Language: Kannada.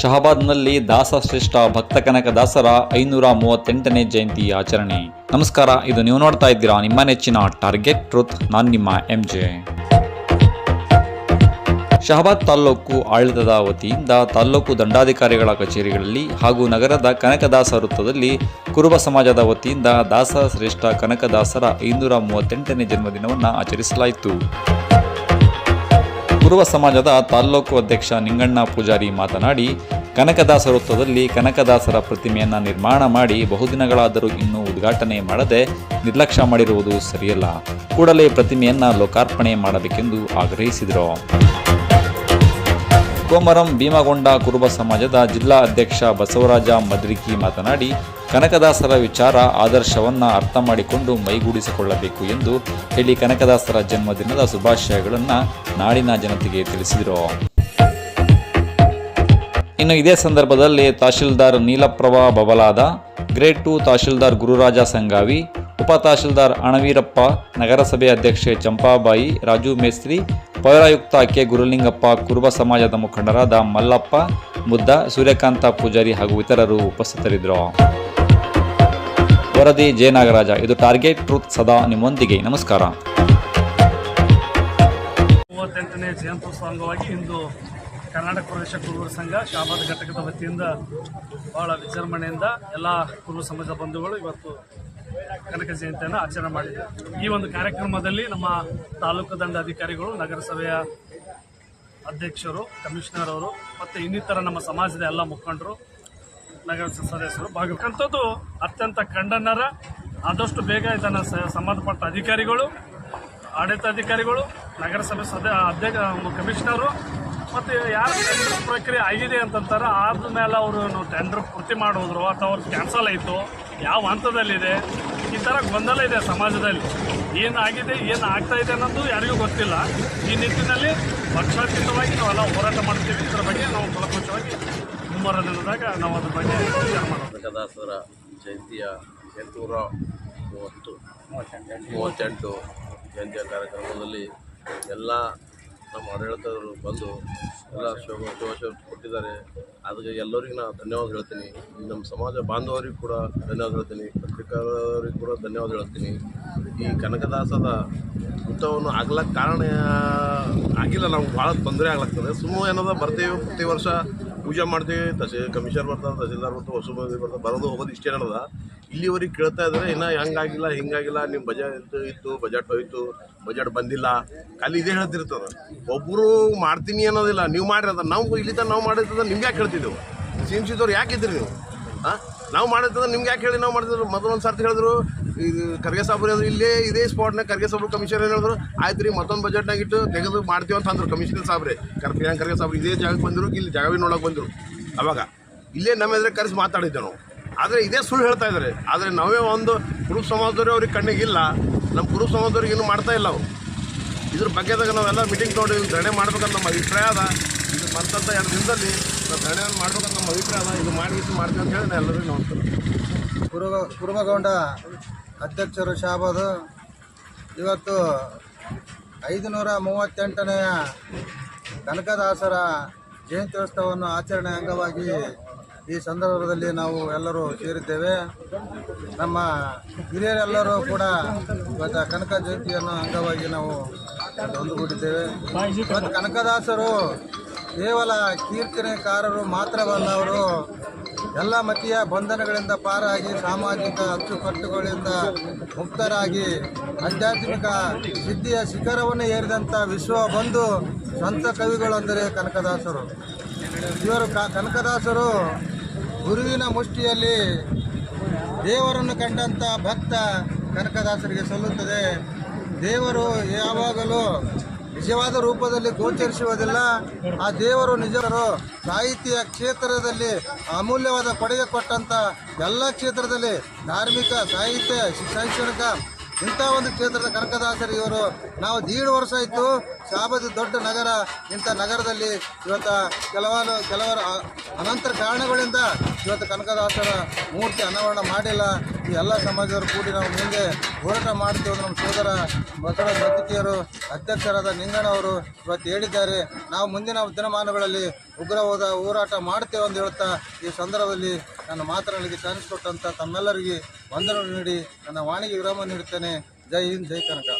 ಶಹಬಾದ್ನಲ್ಲಿ ದಾಸಶ್ರೇಷ್ಠ ಭಕ್ತ ಕನಕ ದಾಸರ ಐನೂರ ಮೂವತ್ತೆಂಟನೇ ಜಯಂತಿ ಆಚರಣೆ. ನಮಸ್ಕಾರ, ಇದು ನೀವು ನೋಡ್ತಾ ಇದ್ದೀರಾ ನಿಮ್ಮ ನೆಚ್ಚಿನ ಟಾರ್ಗೆಟ್ ಟ್ರೂತ್, ನಾನು ನಿಮ್ಮ ಎಂ ಜೆ ಶಹಬಾದ್ ತಾಲ್ಲೂಕು ಆಡಳಿತದ ವತಿಯಿಂದ ತಾಲ್ಲೂಕು ದಂಡಾಧಿಕಾರಿಗಳ ಕಚೇರಿಗಳಲ್ಲಿ ಹಾಗೂ ನಗರದ ಕನಕದಾಸ ವೃತ್ತದಲ್ಲಿ ಕುರುಬ ಸಮಾಜದ ವತಿಯಿಂದ ದಾಸ ಶ್ರೇಷ್ಠ ಕನಕದಾಸರ ಐನೂರ ಮೂವತ್ತೆಂಟನೇ ಜನ್ಮದಿನವನ್ನು ಆಚರಿಸಲಾಯಿತು. ಕುರುಬ ಸಮಾಜದ ತಾಲ್ಲೂಕು ಅಧ್ಯಕ್ಷ ನಿಂಗಣ್ಣ ಪೂಜಾರಿ ಮಾತನಾಡಿ ಕನಕದಾಸ ವೃತ್ತದಲ್ಲಿ ಕನಕದಾಸರ ಪ್ರತಿಮೆಯನ್ನು ನಿರ್ಮಾಣ ಮಾಡಿ ಬಹುದಿನಗಳಾದರೂ ಇನ್ನೂ ಉದ್ಘಾಟನೆ ಮಾಡದೆ ನಿರ್ಲಕ್ಷ್ಯ ಮಾಡಿರುವುದು ಸರಿಯಲ್ಲ. ಕೂಡಲೇ ಪ್ರತಿಮೆಯನ್ನು ಲೋಕಾರ್ಪಣೆ ಮಾಡಬೇಕೆಂದು ಆಗ್ರಹಿಸಿದರು. ಕೋಮರಂ ಭೀಮಗೊಂಡ ಕುರುಬ ಸಮಾಜದ ಜಿಲ್ಲಾ ಅಧ್ಯಕ್ಷ ಬಸವರಾಜ ಮದ್ರಿಕಿ ಮಾತನಾಡಿ ಕನಕದಾಸರ ವಿಚಾರ ಆದರ್ಶವನ್ನ ಅರ್ಥ ಮಾಡಿಕೊಂಡು ಮೈಗೂಡಿಸಿಕೊಳ್ಳಬೇಕು ಎಂದು ಹೇಳಿ ಕನಕದಾಸರ ಜನ್ಮದಿನದ ಶುಭಾಶಯಗಳನ್ನು ನಾಡಿನ ಜನತೆಗೆ ತಿಳಿಸಿದರು. ಇನ್ನು ಇದೇ ಸಂದರ್ಭದಲ್ಲಿ ತಹಶೀಲ್ದಾರ್ ನೀಲಪ್ರಭಾ ಬಬಲಾದ, ಗ್ರೇಡ್ ಟು ತಹಶೀಲ್ದಾರ್ ಗುರುರಾಜ ಸಂಗಾವಿ, ಉಪ ತಹಶೀಲ್ದಾರ್ ಅಣವೀರಪ್ಪ, ನಗರಸಭೆ ಅಧ್ಯಕ್ಷೆ ಚಂಪಾಬಾಯಿ, ರಾಜು ಮೇಸ್ತ್ರಿ, ಪೌರಾಯುಕ್ತ ಕೆ. ಗುರುಲಿಂಗಪ್ಪ, ಕುರುಬ ಸಮಾಜದ ಮುಖಂಡರಾದ ಮಲ್ಲಪ್ಪ, ಮುದ್ದ, ಸೂರ್ಯಕಾಂತ ಪೂಜಾರಿ ಹಾಗೂ ಇತರರು ಉಪಸ್ಥಿತರಿದ್ದರು. ವರದಿ ಜೆ ನಾಗರಾಜ ಇದು ಟಾರ್ಗೆಟ್ ಟ್ರೂತ್ ಸದಾ ನಿಮ್ಮೊಂದಿಗೆ. ನಮಸ್ಕಾರ. ಮೂವತ್ತೆಂಟನೇ ಜಯಂತ್ಯೋತ್ಸವ ಅಂಗವಾಗಿ ಇಂದು ಕರ್ನಾಟಕ ಪ್ರದೇಶ ಕುರುಬರ ಸಂಘ ಶಾಬಾದ್ ಘಟಕದ ವತಿಯಿಂದ ಬಹಳ ವಿಜೃಂಭಣೆಯಿಂದ ಎಲ್ಲ ಕುರುಬ ಸಮಾಜದ ಬಂಧುಗಳು ಇವತ್ತು ಕನಕ ಜಯಂತಿಯನ್ನು ಆಚರಣೆ ಮಾಡಿದ್ದಾರೆ ಈ ಒಂದು ಕಾರ್ಯಕ್ರಮದಲ್ಲಿ ನಮ್ಮ ತಾಲೂಕು ದಂಡ ಅಧಿಕಾರಿಗಳು, ನಗರಸಭೆಯ ಅಧ್ಯಕ್ಷರು, ಕಮಿಷನರ್ ಅವರು, ಮತ್ತು ಇನ್ನಿತರ ನಮ್ಮ ಸಮಾಜದ ಎಲ್ಲ ಮುಖಂಡರು ನಗರ ಸದಸ್ಯರು ಭಾಗವಹಿಸುವಂಥದ್ದು ಅತ್ಯಂತ ಖಂಡನರ ಆದಷ್ಟು ಬೇಗ ಇದನ್ನು ಸಂಬಂಧಪಟ್ಟ ಅಧಿಕಾರಿಗಳು ಆಡಳಿತಾಧಿಕಾರಿಗಳು ನಗರಸಭೆ ಸದ ಅಧ್ಯಕ್ಷ ಕಮಿಷನರು ಮತ್ತು ಯಾರು ಟೆಂಡರ್ ಪ್ರಕ್ರಿಯೆ ಆಗಿದೆ ಅಂತಂತಾರೆ ಆದ್ಮೇಲೆ ಅವರು ಟೆಂಡರ್ ಪೂರ್ತಿ ಮಾಡೋದ್ರು ಅಥವಾ ಅವ್ರು ಕ್ಯಾನ್ಸಲ್ ಆಯಿತು, ಯಾವ ಹಂತದಲ್ಲಿದೆ, ಈ ಥರ ಗೊಂದಲ ಇದೆ ಸಮಾಜದಲ್ಲಿ. ಏನಾಗಿದೆ ಏನು ಆಗ್ತಾ ಇದೆ ಅನ್ನೋದು ಯಾರಿಗೂ ಗೊತ್ತಿಲ್ಲ. ಈ ನಿಟ್ಟಿನಲ್ಲಿ ಪಕ್ಷಾತೀತವಾಗಿ ನಾವೆಲ್ಲ ಹೋರಾಟ ಮಾಡ್ತೀವಿ. ಇದರ ಬಗ್ಗೆ ನಾವು ಫಲಪ್ರದವಾಗಿ ದಿನದಾಗ ನಾವು ಅದ್ರ ಬಗ್ಗೆ ವಿಚಾರ ಮಾಡೋದು. ಕನಕದಾಸರ ಜಯಂತಿಯ ಎಂಟುನೂರ ಮೂವತ್ತು, ಮೂವತ್ತೆಂಟು ಜಯಂತಿಯ ಕಾರ್ಯಕ್ರಮದಲ್ಲಿ ಎಲ್ಲ ನಮ್ಮ ಆಡಳಿತದವರು ಬಂದು ಎಲ್ಲ ಶೋಭ ಶುಭಾಶಯ ಕೊಟ್ಟಿದ್ದಾರೆ. ಅದಕ್ಕೆ ಎಲ್ಲರಿಗೂ ನಾನು ಧನ್ಯವಾದ ಹೇಳ್ತೀನಿ. ನಮ್ಮ ಸಮಾಜ ಬಾಂಧವರಿಗೂ ಕೂಡ ಧನ್ಯವಾದ ಹೇಳ್ತೀನಿ. ಪತ್ರಿಕಾದವರಿಗೂ ಕೂಡ ಧನ್ಯವಾದ ಹೇಳ್ತೀನಿ. ಈ ಕನಕದಾಸದ ಉತ್ಸವವನ್ನು ಆಗ್ಲಕ್ಕೆ ಕಾರಣ, ಆಗಿಲ್ಲ. ನಮ್ಗೆ ಭಾಳ ತೊಂದರೆ ಆಗ್ಲಾಗ್ತದೆ ಸುಮ್ಮನೆ ಏನದ, ಬರ್ತೀವಿ ಪ್ರತಿ ವರ್ಷ ಪೂಜೆ ಮಾಡ್ತೀವಿ ತಹಸೀಲ್ ಕಮಿಷನರ್ ಬರ್ತಾರೆ ತಹಸೀಲ್ದಾರ್ ಬರ್ತಾರೆ ಹೊಸ ಬರ್ತಾರೆ ಬರೋದು ಹೋಗೋದು ಇಷ್ಟೇ ಇಲ್ಲಿವರೆಗೆ ಕೇಳ್ತಾ ಇದ್ದಾರೆ ಇನ್ನೂ ಹೆಂಗಾಗಿಲ್ಲ, ಹಿಂಗಾಗಿಲ್ಲ ನಿಮ್ಮ ಬಜೆಟ್ ಇತ್ತು ಬಜೆಟ್ ಹೋಯ್ತು ಬಜೆಟ್ ಬಂದಿಲ್ಲ. ಖಾಲಿ ಇದೇ ಹೇಳ್ತಿರ್ತದೆ ಒಬ್ಬರು ಮಾಡ್ತೀನಿ ಅನ್ನೋದಿಲ್ಲ, ನೀವು ಮಾಡಿರೋದ. ನಾವು ಇಲ್ಲಿ ನಾವು ಮಾಡಿರ್ತದ ನಿಮ್ಗೆ ಯಾಕೆ ಹೇಳ್ತಿದ್ದೆವು? ಸಿ ಎಂ ಸಿದವ್ರು ಯಾಕೆ ಇದ್ರಿ ನೀವು? ಹಾಂ ನಾವು ಮಾಡಿದ್ರೆ ನಿಮ್ಗೆ ಯಾಕೆ ಹೇಳಿ ನಾವು ಮಾಡಿದ್ರು? ಮೊದಲೊಂದು ಸರ್ತಿ ಹೇಳಿದ್ರು, ಇದು ಖರ್ಗೆ ಸಾಬ್ರು ಅಂದ್ರೆ ಇಲ್ಲೇ ಇದೇ ಸ್ಪಾಟ್ನಾಗ ಖರ್ಗೆ ಸಾಬ್ರು ಕಮಿಷನರ್ ಏನು ಹೇಳಿದ್ರು, ಆಯ್ತು ರೀ, ಮತ್ತೊಂದು ಬಜೆಟ್ನಾಗ ಇಟ್ಟು ತೆಗೆದು ಮಾಡ್ತೀವಿ ಅಂತ ಅಂದ್ರು ಕಮಿಷನರ್ ಸಾಬ್ರೆ ಕರ್ ಪ್ರಿಯಾಂಕ್ ಖರ್ಗೆ ಸಾಬ್ರು ಇದೇ ಜಾಗಕ್ಕೆ ಬಂದರು, ಇಲ್ಲಿ ಜಾಗವೇ ನೋಡೋಕೆ ಬಂದರು. ಅವಾಗ ಇಲ್ಲೇ ನಮ್ಮ ಎದುರು ಕರೆಸಿ ಮಾತಾಡಿದ್ದೆ ನಾವು. ಆದರೆ ಇದೇ ಸುಳ್ಳು ಹೇಳ್ತಾ ಇದ್ದಾರೆ ಆದರೆ ನಾವೇ ಒಂದು ಕುರುಬ ಸಮಾಜದವ್ರು ಅವ್ರಿಗೆ ಕಣ್ಣಿಗಿಲ್ಲ ನಮ್ಮ ಕುರುಬ ಸಮಾಜದವ್ರಿಗೆ ಇನ್ನೂ ಮಾಡ್ತಾ ಇಲ್ಲ ಅವರು ಇದ್ರ ಬಗ್ಗೆದಾಗ ನಾವೆಲ್ಲ ಮೀಟಿಂಗ್ ತೊಗೊಂಡು ಧರಣಿ ಮಾಡ್ಬೇಕಂತ ನಮ್ಮ ಅಭಿಪ್ರಾಯ ಅದ. ಇದು ಬರ್ತಂತ ಎರಡು ದಿನದಲ್ಲಿ ನಾವು ಧರಣಿಯನ್ನು ಮಾಡ್ಬೇಕಂತ ನಮ್ಮ ಅಭಿಪ್ರಾಯ ಇದು ಮಾಡಿ ಮಾಡ್ತೀವಿ ಅಂತ ಹೇಳಿ ನಾನು ಎಲ್ಲರಿಗೂ ನೋಡ್ತೀನಿ ಅಧ್ಯಕ್ಷರು ಶಾಬಾದು ಇವತ್ತು ಐದುನೂರ ಮೂವತ್ತೆಂಟನೆಯ ಕನಕದಾಸರ ಜಯಂತ್ಯೋತ್ಸವವನ್ನು ಆಚರಣೆ ಅಂಗವಾಗಿ ಈ ಸಂದರ್ಭದಲ್ಲಿ ನಾವು ಎಲ್ಲರೂ ಸೇರಿದ್ದೇವೆ. ನಮ್ಮ ಹಿರಿಯರೆಲ್ಲರೂ ಕೂಡ ಇವತ್ತು ಕನಕ ಜಯಂತಿಯನ್ನು ಅಂಗವಾಗಿ ನಾವು ಒಂದುಗೂಡಿದ್ದೇವೆ ಮತ್ತು ಕನಕದಾಸರು ಕೇವಲ ಕೀರ್ತನೆಕಾರರು ಮಾತ್ರವಲ್ಲ ಅವರು ಎಲ್ಲ ಮತೀಯ ಬಂಧನಗಳಿಂದ ಪಾರಾಗಿ ಸಾಮಾಜಿಕ ಅಚ್ಚುಕಟ್ಟುಗಳಿಂದ ಮುಕ್ತರಾಗಿ ಆಧ್ಯಾತ್ಮಿಕ ಸಿದ್ಧಿಯ ಶಿಖರವನ್ನು ಏರಿದಂಥ ವಿಶ್ವ ಬಂಧು ಸಂತ ಕವಿಗಳೆಂದರೆ ಕನಕದಾಸರು. ಇವರು ಕನಕದಾಸರು ಗುರುವಿನ ಮುಷ್ಟಿಯಲ್ಲಿ ದೇವರನ್ನು ಕಂಡಂಥ ಭಕ್ತ ಕನಕದಾಸರಿಗೆ ಸಲ್ಲುತ್ತದೆ. ದೇವರು ಯಾವಾಗಲೂ ನಿಜವಾದ ರೂಪದಲ್ಲಿ ಗೋಚರಿಸುವುದಿಲ್ಲ. ಆ ದೇವರು ನಿಜರು ಸಾಹಿತ್ಯ ಕ್ಷೇತ್ರದಲ್ಲಿ ಅಮೂಲ್ಯವಾದ ಕೊಡುಗೆ ಕೊಟ್ಟಂತ ಎಲ್ಲ ಕ್ಷೇತ್ರದಲ್ಲಿ ಧಾರ್ಮಿಕ ಸಾಹಿತ್ಯ, ಶೈಕ್ಷಣಿಕ ಇಂಥ ಒಂದು ಕ್ಷೇತ್ರದ ಕನಕದಾಸರು ಇವರು ನಾವು ದೀಡ್ ವರ್ಷ ಇತ್ತು ಶಾಬದ ದೊಡ್ಡ ನಗರ, ಇಂಥ ನಗರದಲ್ಲಿ ಇವತ್ತು ಕೆಲವರು ಕೆಲವರು ಅನಂತರ ಕಾರಣಗಳಿಂದ ಇವತ್ತು ಕನಕದಾಸರ ಮೂರ್ತಿ ಅನಾವರಣ ಮಾಡಿಲ್ಲ. ಈ ಎಲ್ಲ ಸಮಾಜದವರು ಕೂಡಿ ನಾವು ಮುಂದೆ ಹೋರಾಟ ಮಾಡ್ತೀವಿ ನಮ್ಮ ಸೋದರ ಬಸವ ಸತಿಕಿಯರು ಅಧ್ಯಕ್ಷರಾದ ನಿಂಗಣ್ಣವರು ಇವತ್ತು ಹೇಳಿದ್ದಾರೆ. ನಾವು ಮುಂದಿನ ದಿನಮಾನಗಳಲ್ಲಿ ಉಗ್ರವಾದ ಹೋರಾಟ ಮಾಡ್ತೇವೆ ಅಂತ ಹೇಳ್ತಾ ಈ ಸಂದರ್ಭದಲ್ಲಿ ನನ್ನ ಮಾತನಾಡಲಿಕ್ಕೆ ಚಾನ್ಸ್ ಕೊಟ್ಟಂತ ತಮ್ಮೆಲ್ಲರಿಗೆ ವಂದನೆ ನೀಡಿ ನನ್ನ ವಾಣಿಗೆ ವಿರಾಮ ನೀಡುತ್ತೇನೆ. ಜೈ ಹಿಂದ್, ಜೈ ಕನಕ.